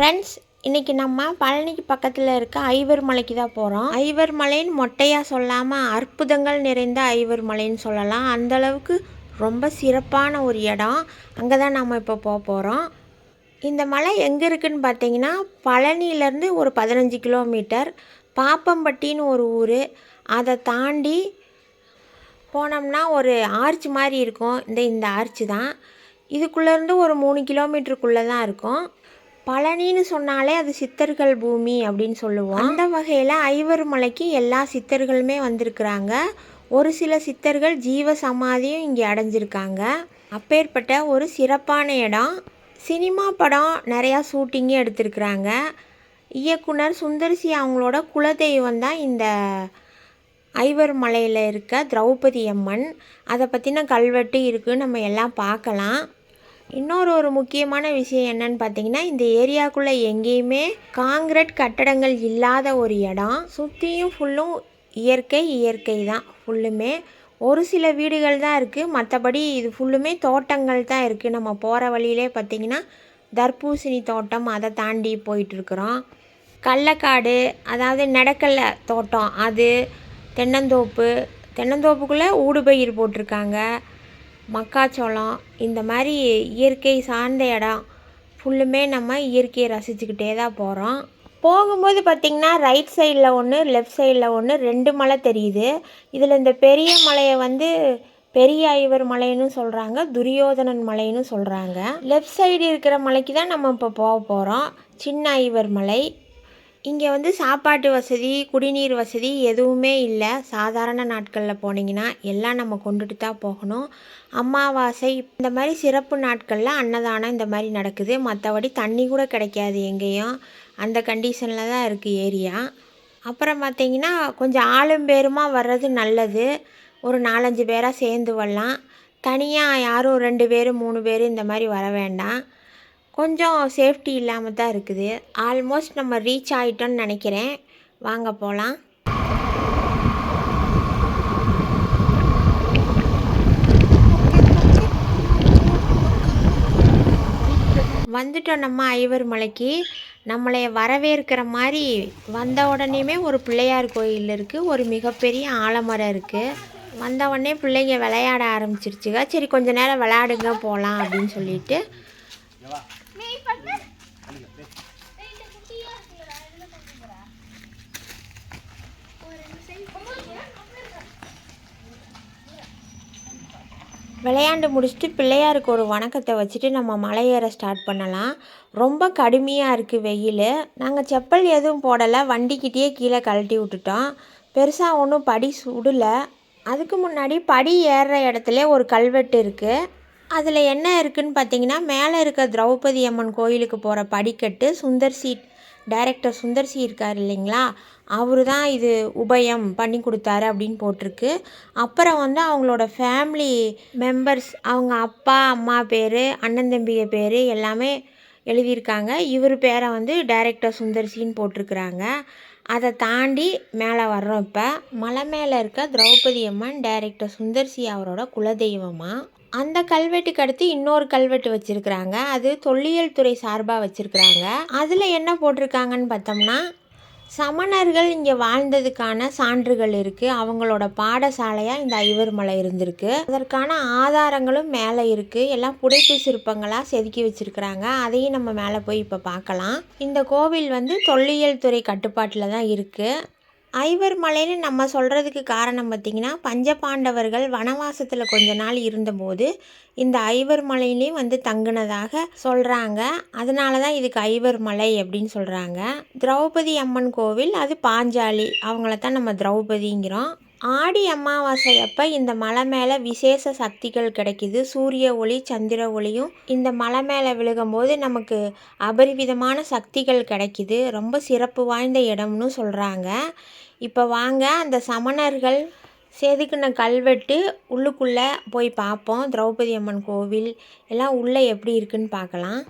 Friends இன்றைக்கி நம்ம பழனிக்கு பக்கத்தில் இருக்க ஐவர் மலைக்கு தான் போகிறோம் ஐவர் மலைன்னு மொட்டையாக சொல்லாமல் அற்புதங்கள் நிறைந்த ஐவர் மலைன்னு சொல்லலாம். அந்த அளவுக்கு ரொம்ப சிறப்பான ஒரு இடம். அங்கே தான் நம்ம இப்போ போக போகிறோம் இந்த மலை எங்கே இருக்குதுன்னு பார்த்தீங்கன்னா பழனியிலேருந்து ஒரு பதினஞ்சு கிலோமீட்டர். பாப்பம்பட்டின்னு ஒரு ஊர். அதை தாண்டி போனோம்னா ஒரு ஆர்ச் மாதிரி இருக்கும். இந்த இந்த ஆர்ச் தான். இதுக்குள்ளேருந்து ஒரு மூணு கிலோமீட்டருக்குள்ளே தான் இருக்கும். பழனின்னு சொன்னாலே அது சித்தர்கள் பூமி அப்படின்னு சொல்லுவோம். அந்த வகையில் ஐவர் மலைக்கு எல்லா சித்தர்களுமே வந்திருக்கிறாங்க. ஒரு சில சித்தர்கள் ஜீவ சமாதியும் இங்கே அடைஞ்சிருக்காங்க. அப்பேற்பட்ட ஒரு சிறப்பான இடம். சினிமா படம் நிறையா ஷூட்டிங்கும் எடுத்திருக்கிறாங்க. இயக்குனர் சுந்தர்சி அவங்களோட குலதெய்வம் தான் இந்த ஐவர் மலையில் இருக்க திரௌபதி அம்மன். அதை பற்றின கல்வெட்டு இருக்குது நம்ம எல்லாம் பார்க்கலாம். இன்னொரு ஒரு முக்கியமான விஷயம் என்னன்னு பார்த்தீங்கன்னா இந்த ஏரியாக்குள்ளே எங்கேயுமே காங்கிரட் கட்டடங்கள் இல்லாத ஒரு இடம். சுற்றியும் ஃபுல்லும் இயற்கை இயற்கை தான் ஃபுல்லுமே ஒரு சில வீடுகள் தான் இருக்குது மற்றபடி இது ஃபுல்லுமே தோட்டங்கள் தான் இருக்குது நம்ம போகிற வழியிலே பார்த்திங்கன்னா தர்பூசணி தோட்டம் அதை தாண்டி போயிட்டுருக்குறோம் கடலக்காடு அதாவது நடக்கல்ல தோட்டம் அது தென்னந்தோப்பு. தென்னந்தோப்புக்குள்ளே ஊடுபயிர் போட்டிருக்காங்க. மக்காச்சோளம் இந்த மாதிரி இயற்கை சார்ந்த இடம் ஃபுல்லுமே நம்ம இயற்கையை ரசிச்சுக்கிட்டே தான் போகிறோம் போகும்போது பார்த்திங்கன்னா ரைட் சைடில் ஒன்று லெஃப்ட் சைடில் ஒன்று ரெண்டு மலை தெரியுது. இதில் இந்த பெரிய மலையை வந்து பெரிய ஐவர் மலைன்னு சொல்கிறாங்க துரியோதனன் மலைன்னு சொல்கிறாங்க லெஃப்ட் சைடு இருக்கிற மலைக்கு தான் நம்ம இப்போ போக போகிறோம் சின்ன ஐவர் மலை இங்கே வந்து சாப்பாட்டு வசதி குடிநீர் வசதி எதுவுமே இல்லை. சாதாரண நாட்களில் போனீங்கன்னா எல்லாம் நம்ம கொண்டுட்டு தான் போகணும். அமாவாசை இந்த மாதிரி சிறப்பு நாட்களில் அன்னதானம் இந்த மாதிரி நடக்குது. மற்றபடி தண்ணி கூட கிடைக்காது எங்கேயும். அந்த கண்டிஷனில் தான் இருக்குது ஏரியா. அப்புறம் பார்த்தீங்கன்னா கொஞ்சம் ஆளும் பேருமா வர்றது நல்லது. ஒரு நாலஞ்சு பேராக சேர்ந்து வரலாம். தனியாக யாரும் ரெண்டு பேர் மூணு பேர் இந்த மாதிரி வர வேண்டாம். கொஞ்சம் சேஃப்டி இல்லாமல் தான் இருக்குது. ஆல்மோஸ்ட் நம்ம ரீச் ஆகிட்டோன்னு நினைக்கிறேன். வாங்க போகலாம் வந்துட்டோம் நம்ம ஐவர் மலைக்கு. நம்மளை வரவேற்கிற மாதிரி வந்த உடனேயுமே ஒரு பிள்ளையார் கோயில் இருக்குது ஒரு மிகப்பெரிய ஆலமரம் இருக்குது வந்த உடனே பிள்ளைங்க விளையாட ஆரம்பிச்சிருச்சுங்க. சரி கொஞ்ச நேரம் விளையாடுங்க போகலாம் அப்படின்னு சொல்லிட்டு. விளையாண்டு முடிச்சுட்டு பிள்ளையாருக்கு ஒரு வணக்கத்தை வச்சுட்டு நம்ம மலையேற ஸ்டார்ட் பண்ணலாம். ரொம்ப கடுமையாக இருக்குது வெயில். நாங்கள் செப்பல் எதுவும் போடலை. வண்டிக்கிட்டேயே கீழே கழட்டி விட்டுட்டோம். பெருசாக ஒன்றும் படி சுடலை. அதுக்கு முன்னாடி படி ஏறுற இடத்துல ஒரு கல்வெட்டு இருக்குது அதில் என்ன இருக்குதுன்னு பார்த்தீங்கன்னா மேலே இருக்க திரௌபதி அம்மன் கோயிலுக்கு போகிற படிக்கட்டு சுந்தர்சி டைரக்டர் சுந்தர்சி இருக்கார் இல்லைங்களா? அவர் தான் இது உபயம் பண்ணி கொடுத்தாரு அப்படின்னு போட்டிருக்கு. அப்புறம் வந்து அவங்களோட ஃபேமிலி மெம்பர்ஸ் அவங்க அப்பா அம்மா பேர் அண்ணன் தம்பிக பேர் எல்லாமே எழுதியிருக்காங்க. இவர் பேரை வந்து டைரக்டர் சுந்தர்சின்னு போட்டிருக்கிறாங்க. அதை தாண்டி மேலே வர்றோம் இப்போ. மலை மேலே இருக்க திரௌபதி அம்மன் டைரக்டர் சுந்தர்சி அவரோட குலதெய்வமாக அந்த கல்வெட்டுக்கு அடுத்து இன்னொரு கல்வெட்டு வச்சுருக்குறாங்க. அது தொல்லியல் துறை சார்பாக வச்சுருக்குறாங்க. அதில் என்ன போட்டிருக்காங்கன்னு பார்த்தோம்னா சமணர்கள் இங்கே வாழ்ந்ததுக்கான சான்றுகள் இருக்குது அவங்களோட பாடசாலையாக இந்த ஐவர்மலை இருந்திருக்கு. அதற்கான ஆதாரங்களும் மேலே இருக்குது எல்லாம் புடைப்பு சிற்பங்களாக செதுக்கி வச்சுருக்குறாங்க. அதையும் நம்ம மேலே போய் இப்போ பார்க்கலாம் இந்த கோவில் வந்து தொல்லியல் துறை கட்டுப்பாட்டில் தான் இருக்குது ஐவர் மலைன்னு நம்ம சொல்கிறதுக்கு காரணம் பார்த்திங்கன்னா பஞ்சபாண்டவர்கள் வனவாசத்தில் கொஞ்ச நாள் இருந்தபோது இந்த ஐவர் மலையிலையும் வந்து தங்குனதாக சொல்கிறாங்க அதனால தான் இதுக்கு ஐவர் மலை அப்படின்னு சொல்கிறாங்க திரௌபதி அம்மன் கோவில் அது பாஞ்சாலி. அவங்கள தான் நம்ம திரௌபதிங்கிறோம். ஆடி அமாவாசை அப்போ இந்த மலை மேலே விசேஷ சக்திகள் கிடைக்கிது. சூரிய ஒளி சந்திர ஒளியும் இந்த மலை மேலே விழுகும்போது நமக்கு அபரிவிதமான சக்திகள் கிடைக்கிது. ரொம்ப சிறப்பு வாய்ந்த இடம்னு சொல்கிறாங்க இப்போ வாங்க அந்த சமணர்கள் செதுக்கின கல்வெட்டு உள்ளுக்குள்ளே போய் பார்ப்போம். திரௌபதி அம்மன் கோவில் எல்லாம் உள்ளே எப்படி இருக்குன்னு பார்க்கலாம்.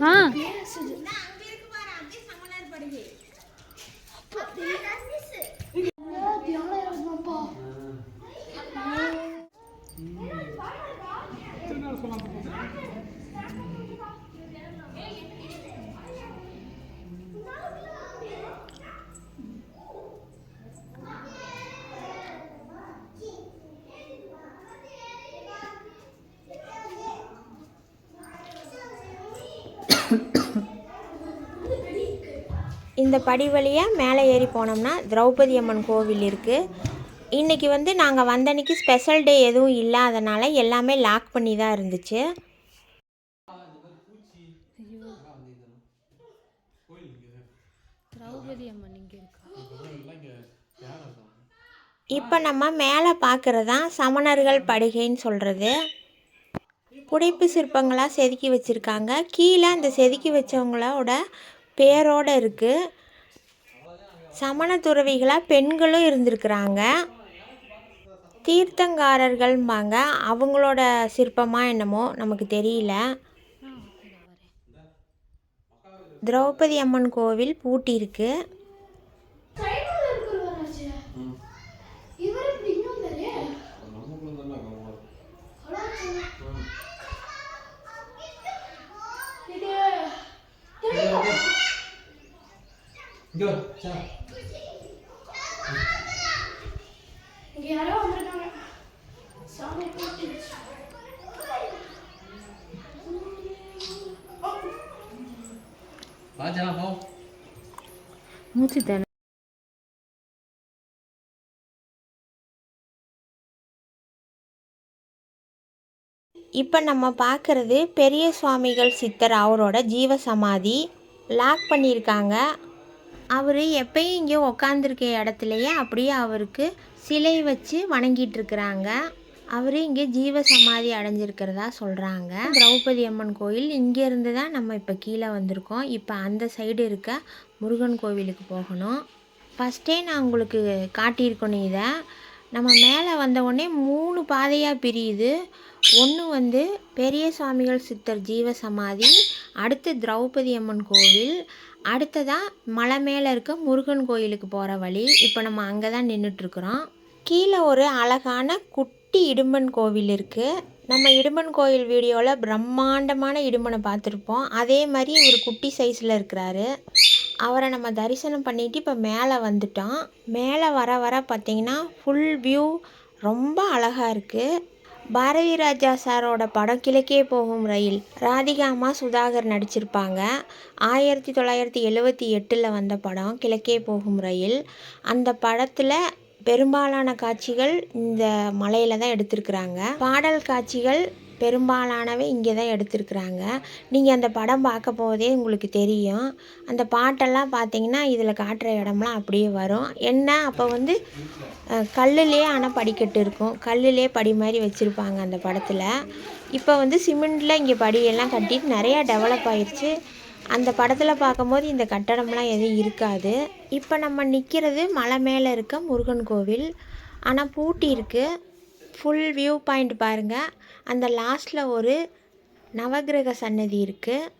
啊 இந்த படி வழியாக மேலே ஏறி போனோம்னா திரௌபதி அம்மன் கோவில் இருக்குது இன்றைக்கி வந்து நாங்கள் வந்த அன்னைக்கு ஸ்பெஷல் டே எதுவும் இல்லாதனால எல்லாமே லாக் பண்ணி தான் இருந்துச்சு இப்போ நம்ம மேலே பார்க்குறது தான் சமணர்கள் படுகைன்னு சொல்கிறது புடைப்பு சிற்பங்களாக செதுக்கி வச்சுருக்காங்க. கீழே அந்த செதுக்கி வச்சவங்களோட பேரோடு இருக்குது சமண துறவிகளாக பெண்களும் இருந்திருக்கிறாங்க. தீர்த்தங்காரர்கள்பாங்க அவங்களோட சிற்பமாக என்னமோ நமக்கு தெரியல. திரௌபதி அம்மன் கோவில் பூட்டியிருக்கு சைடுல இருக்கிறவராச்சே. இவர் எப்படி இங்க வந்தாரு? அடாச்சே. இது தெரியல. இங்க யாரோ வந்திருக்காங்க. சாமி கூப்பிட்டுச்சு. ராஜா போ. மூச்சு தானே இப்போ நம்ம பார்க்குறது பெரிய சுவாமிகள் சித்தர் அவரோட ஜீவ சமாதி லாக் பண்ணியிருக்காங்க. அவர் எப்பயும் இங்கே உக்காந்துருக்க இடத்துலையே அப்படியே அவருக்கு சிலை வச்சு வணங்கிட்டு இருக்கிறாங்க அவர் இங்கே ஜீவ சமாதி அடைஞ்சிருக்கிறதா சொல்கிறாங்க திரௌபதி அம்மன் கோயில் இங்கேருந்து தான் நம்ம இப்போ கீழே வந்திருக்கோம். இப்போ அந்த சைடு இருக்க முருகன் கோவிலுக்கு போகணும். ஃபஸ்ட்டே நான் உங்களுக்கு காட்டியிருக்கணும் இதை. நம்ம மேலே வந்த உடனே மூணு பாதையாக பிரியுது. ஒன்று வந்து பெரிய சுவாமிகள் சித்தர் ஜீவ சமாதி அடுத்து திரௌபதி அம்மன் கோவில் அடுத்ததாக மலை மேலே இருக்க முருகன் கோயிலுக்கு போகிற வழி. இப்போ நம்ம அங்கே தான் நின்றுட்டுருக்குறோம் கீழே ஒரு அழகான குட்டி இடும்பன் கோவில் இருக்குது நம்ம இடும்பன் கோயில் வீடியோவில் பிரம்மாண்டமான இடும்பனை பார்த்துருப்போம். அதே மாதிரி ஒரு குட்டி சைஸில் இருக்கிறாரு. அவரை நம்ம தரிசனம் பண்ணிட்டு இப்போ மேலே வந்துட்டோம். மேலே வர வர பார்த்திங்கன்னா ஃபுல் வியூ ரொம்ப அழகாக இருக்குது பாரதி ராஜா சாரோட படம் கிழக்கே போகும் ரயில். ராதிகா அம்மா சுதாகர் நடிச்சிருப்பாங்க. ஆயிரத்தி தொள்ளாயிரத்தி எழுவத்தி எட்டில் வந்த படம் கிழக்கே போகும் ரயில். அந்த படத்தில் பெரும்பாலான காட்சிகள் இந்த மலையில் தான் எடுத்திருக்கிறாங்க. பாடல் காட்சிகள் பெரும்பாலானவை இங்கே தான் எடுத்திருக்கிறாங்க. நீங்கள் அந்த படம் பார்க்க போதே உங்களுக்கு தெரியும். அந்த பாட்டெல்லாம் பார்த்தீங்கன்னா இதில் காட்டுற இடம்லாம் அப்படியே வரும். என்ன? அப்போ வந்து கல்லுலேயே கல்லுலே ஆனால் படிக்கட்டு இருக்கும். கல்லுலே படி மாதிரி வச்சுருப்பாங்க அந்த படத்தில். இப்போ வந்து சிமெண்டில் இங்கே படியெல்லாம் கட்டிட்டு நிறையா டெவலப் ஆயிடுச்சு அந்த படத்தில் பார்க்கும்போது இந்த கட்டடம்லாம் எதுவும் இருக்காது. இப்போ நம்ம நிற்கிறது மலை மேலே இருக்க முருகன் கோவில். ஆனால் பூட்டி இருக்குது ஃபுல் வியூ பாயிண்ட் பாருங்கள் அந்த லாஸ்ட்டில் ஒரு நவக்கிரக சன்னதி இருக்குது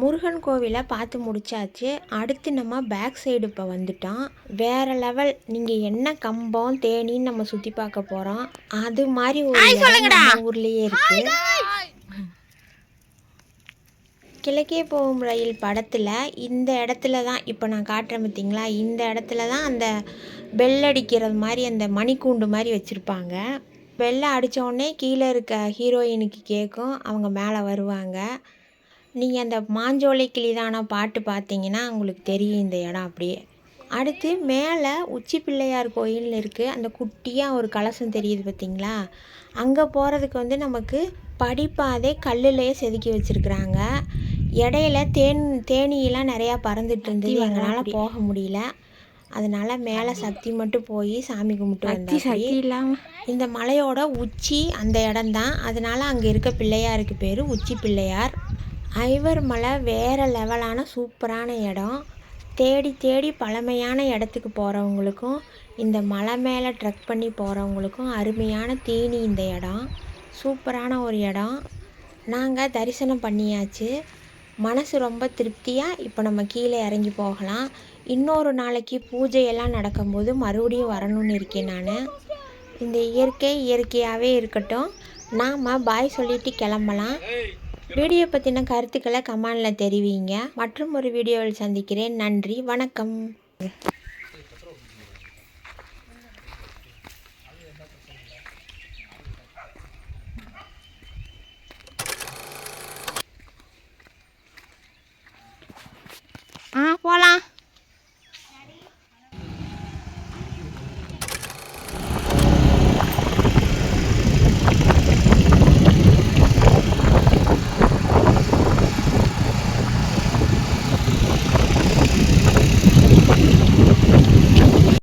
முருகன் கோவிலை பார்த்து முடிச்சாச்சு. அடுத்து நம்ம பேக் சைடு இப்போ வந்துட்டோம். வேறு லெவல் நீங்கள் என்ன கம்பம் தேனின்னு நம்ம சுற்றி பார்க்க போகிறோம் அது மாதிரி ஒரு ஊர்லேயே இருக்குது கிழக்கே போகும் ரயில் படத்தில் இந்த இடத்துல தான் இப்போ நான் காட்டுறேன் பார்த்தீங்களா இந்த இடத்துல தான் அந்த பெல் அடிக்கிறது மாதிரி அந்த மணிக்கூண்டு மாதிரி வச்சுருப்பாங்க. பெல்லை அடிச்ச உடனே கீழே இருக்க ஹீரோயினுக்கு கேட்கும் அவங்க மேலே வருவாங்க. நீங்கள் அந்த மாஞ்சோலை கிளிதான பாட்டு பார்த்தீங்கன்னா உங்களுக்கு தெரியும் இந்த இடம் அப்படியே. அடுத்து மேலே உச்சி பிள்ளையார் கோயில்னு இருக்குது அந்த குட்டியாக ஒரு கலசம் தெரியுது பார்த்தீங்களா அங்கே போகிறதுக்கு வந்து நமக்கு படிப்பாதை கல்லுலேயே செதுக்கி வச்சுருக்குறாங்க. இடையில தேன் தேனீயெல்லாம் நிறையா பறந்துட்டு இருந்தது. எங்களால் போக முடியல. அதனால மேலே சக்தி மட்டும் போய் சாமி கும்பிட்டு வந்தாச்சு. இந்த மலையோட உச்சி அந்த இடம்தான். அதனால அங்கே இருக்க பிள்ளையாருக்கு பேர் உச்சி பிள்ளையார். ஐவர் மலை வேறு லெவலான சூப்பரான இடம். தேடி தேடி பழமையான இடத்துக்கு போகிறவங்களுக்கும் இந்த மலை மேலே ட்ரெக் பண்ணி போகிறவங்களுக்கும் அருமையான தீனி இந்த இடம். சூப்பரான ஒரு இடம். நாங்கள் தரிசனம் பண்ணியாச்சு. மனசு ரொம்ப திருப்தியாக இப்போ நம்ம கீழே இறங்கி போகலாம். இன்னொரு நாளைக்கு பூஜையெல்லாம் நடக்கும்போது மறுபடியும் வரணும்னு இருக்கேன் நான். இந்த இயற்கை இயற்கையாகவே இருக்கட்டும். நாம் பாய் சொல்லிட்டு கிளம்பலாம். வீடியோ பற்றின கருத்துக்களை கமெண்டில் தெரிவிங்க. மற்றும் ஒரு வீடியோவில் சந்திக்கிறேன். நன்றி. வணக்கம்.